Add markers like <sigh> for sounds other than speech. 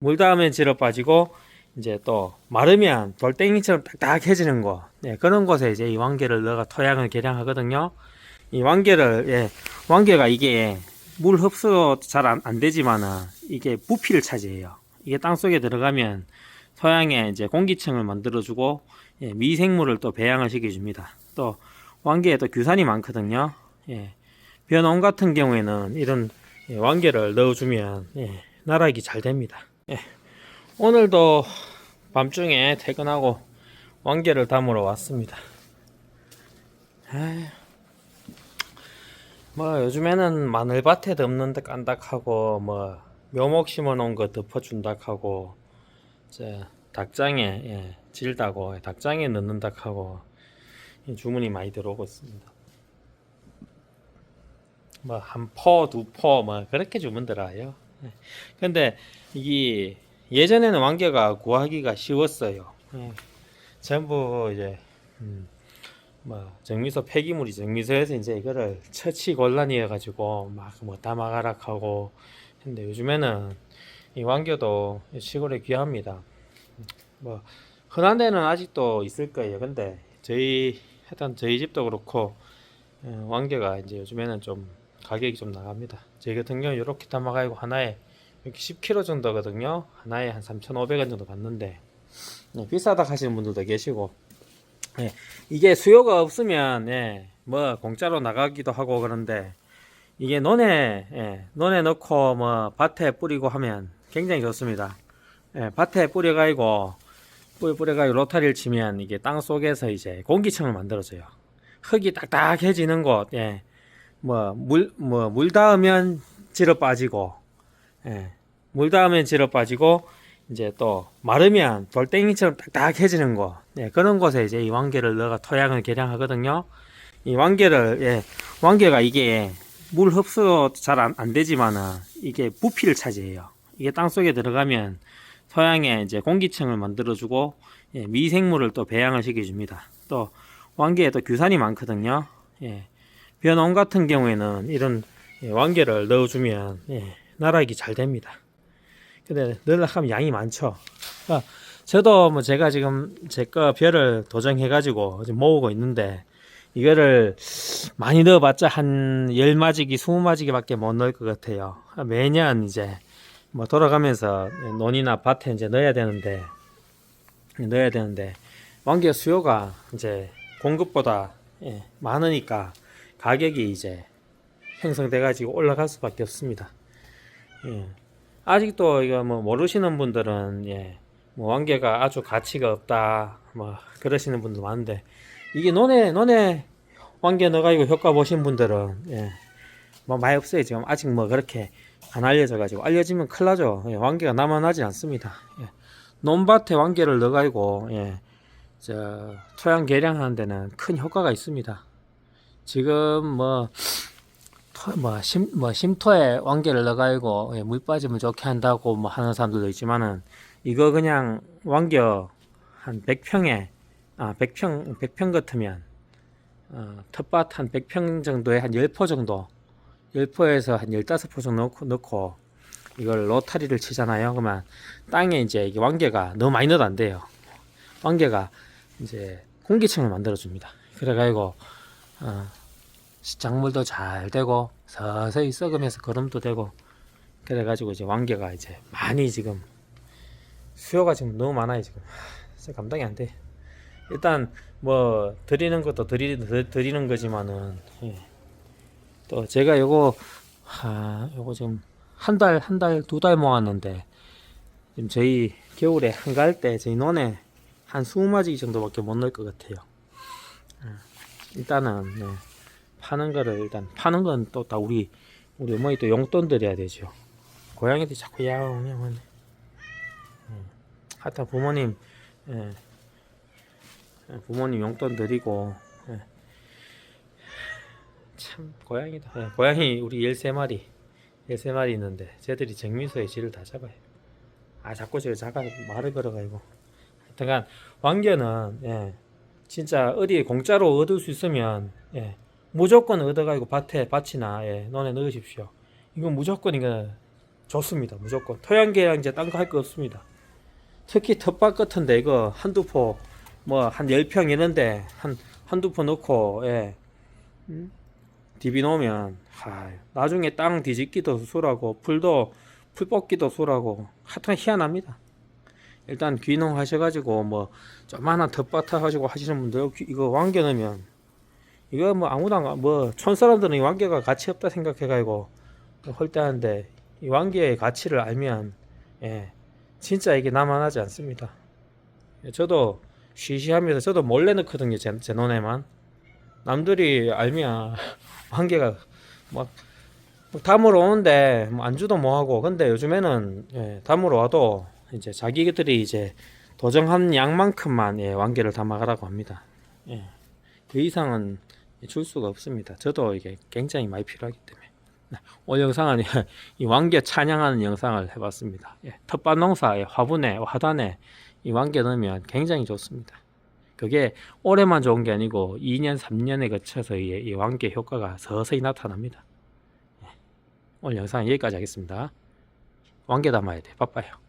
물 닿으면 질어 빠지고 이제 또 마르면 돌덩이처럼 딱딱해지는 거 예, 그런 곳에 이제 이 왕개를 넣어가 토양을 개량하거든요. 이 왕개를 예, 왕개가 이게 물 흡수 잘안 되지만은 이게 부피를 차지해요. 이게 땅 속에 들어가면 토양에 이제 공기층을 만들어주고 예, 미생물을 또 배양을 시켜줍니다. 또 왕개에 또 규산이 많거든요. 예, 변온 같은 경우에는 이런 예, 왕개를 넣어주면 예, 나락이 잘 됩니다. 예, 오늘도 밤중에 퇴근하고 왕개를 담으러 왔습니다. 에휴, 뭐 요즘에는 마늘밭에 덮는 데 깐닥하고 뭐 묘목 심어놓은 거 덮어준다 하고 이제 닭장에 예, 질다고 닭장에 넣는다 하고 이 주문이 많이 들어오고 있습니다. 뭐 한 포, 두 포, 뭐 그렇게 주문 들어와요. 예. 근데 이게 예전에는 왕개가 구하기가 쉬웠어요. 예. 전부 이제 음, 뭐 정미소 폐기물이 정미소에서 이제 이거를 처치 곤란이어 가지고 막 뭐 담아가락 하고 근데 요즘에는 이 왕개도 시골에 귀합니다. 뭐 흔한 데는 아직도 있을 거예요. 근데 저희 하여튼 저희 집도 그렇고 어, 왕개가 이제 요즘에는 좀 가격이 좀 나갑니다. 저희 같은 경우 이렇게 담아가지고 하나에 이렇게 10kg 정도거든요. 하나에 한 3,500원 정도 받는데 네, 비싸다 하시는 분들도 계시고 예, 이게 수요가 없으면 예, 뭐 공짜로 나가기도 하고 그런데 이게 논에 예, 논에 넣고 뭐 밭에 뿌리고 하면 굉장히 좋습니다. 예, 밭에 뿌려가지고 뿌려 뿌려가지고 로타리를 치면 이게 땅 속에서 이제 공기층을 만들어줘요. 흙이 딱딱해지는 곳, 예, 뭐 물 뭐 물 닿으면 질어 빠지고, 예, 물 닿으면 질어 빠지고 이제 또 마르면 돌덩이처럼 딱딱해지는 곳, 예, 그런 곳에 이제 이 왕개를 넣어가 토양을 개량하거든요. 이 왕개를 예, 왕개가 이게 물 흡수 잘안 되지만은 이게 부피를 차지해요. 이게 땅 속에 들어가면 토양에 이제 공기층을 만들어주고 예, 미생물을 또 배양을 시켜줍니다. 또 왕개에 또 규산이 많거든요. 예, 변온 같은 경우에는 이런 예, 왕개를 넣어주면 예, 나락이 잘 됩니다. 근데 넣으려면 양이 많죠. 그러니까 저도 뭐 제가 지금 제 거 별을 도정해가지고 모으고 있는데 이거를 많이 넣어봤자 한 열 마지기, 스무 마지기밖에 못 넣을 것 같아요. 매년 이제 뭐 돌아가면서 논이나 밭에 이제 넣어야 되는데 넣어야 되는데 왕개 수요가 이제 공급보다 예, 많으니까 가격이 이제 형성돼 가지고 올라갈 수밖에 없습니다. 예. 아직도 이거 뭐 모르시는 분들은 예, 뭐 왕개가 아주 가치가 없다 뭐 그러시는 분도 많은데 이게 논에 논에 왕개 넣어가지고 효과 보신 분들은 예, 뭐 많이 없어요. 지금 아직 뭐 그렇게 안 알려져 가지고. 알려지면 큰일 나죠. 예, 왕개가 남아나지 않습니다. 예, 논밭에 왕개를 넣어가지고 예, 저 토양 개량하는 데는 큰 효과가 있습니다 지금 뭐 토, 뭐, 심, 뭐, 심토에 왕개를 넣어가지고, 예, 물 빠지면 좋게 한다고 뭐 하는 사람들도 있지만은, 이거 그냥 왕겨 한 100평에, 아, 100평, 100평 같으면, 어, 텃밭 한 100평 정도에 한 10포 정도, 10포에서 한 15포 정도 넣고, 넣고, 이걸 로타리를 치잖아요. 그러면 땅에 이제 이게 왕개가 너무 많이 넣어도 안 돼요. 왕개가 이제 공기층을 만들어줍니다. 그래가지고, 어, 작물도 잘 되고 서서히 썩으면서 거름도 되고 그래가지고 이제 왕개가 이제 많이 지금 수요가 지금 너무 많아요 지금 감당이 안 돼. 일단 뭐 드리는 것도 드리, 드리는 거지만은 예. 또 제가 요거 하, 요거 지금 한 달 한 달두달 모았는데 지금 저희 겨울에 한가할 때 저희 논에 한 20마지 정도밖에 못 넣을 것 같아요. 예. 일단은 네. 파는 거를 일단 파는 건 또 다 우리 우리 어머니 또 용돈 드려야 되죠. 고양이들 자꾸 야옹야옹하네. 음. 하여튼 부모님 예. 예, 부모님 용돈 드리고 예. 참 고양이다. 예, 고양이 우리 13마리 13마리 있는데 쟤들이 정미소에 쥐를 다 잡아요. 아 자꾸 제가 자가 말을 걸어가지고 하여튼간 왕견은 예. 진짜 어디에 공짜로 얻을 수 있으면 예. 무조건 얻어가지고 밭에 밭이나 예, 논에 넣으십시오. 이건 무조건 이거 좋습니다. 무조건 토양계랑 이제 딴 거 할 거 없습니다. 특히 텃밭 같은데 이거 한두 포 뭐한 10평 이런데 한 한두 포 넣고 예. 음? 디비 놓으면 하, 나중에 땅 뒤집기도 수월하고 풀도 풀 뽑기도 수월하고 하여튼 희한합니다. 일단 귀농 하셔가지고 뭐 조만한 텃밭 하시고 하시는 분들 귀- 이거 왕겨 넣으면 이거 뭐 아무도 안, 뭐촌 사람들은 이 왕겨가 가치 없다 생각해가지고 헐때하는데 이 왕겨의 가치를 알면 예 진짜 이게 나만하지 않습니다. 예, 저도 쉬쉬하면서 저도 몰래 넣거든요 제, 제 논에만 남들이 알면 <laughs> 왕겨가 막, 막 담으러 오는데 뭐 안주도 뭐하고 근데 요즘에는 예, 담으러 와도 이제 자기들이 이제 도정한 양만큼만 예, 왕겨를 담아가라고 합니다. 예, 그 이상은 줄 수가 없습니다. 저도 이게 굉장히 많이 필요하기 때문에 네, 오늘 영상은 <laughs> 이 왕겨 찬양하는 영상을 해봤습니다. 예, 텃밭 농사에 화분에 화단에 이 왕겨 넣으면 굉장히 좋습니다. 그게 올해만 좋은 게 아니고 2년 3년에 거쳐서 이, 이 왕겨 효과가 서서히 나타납니다. 예, 오늘 영상 여기까지 하겠습니다. 왕겨 담아야 돼. 바빠요.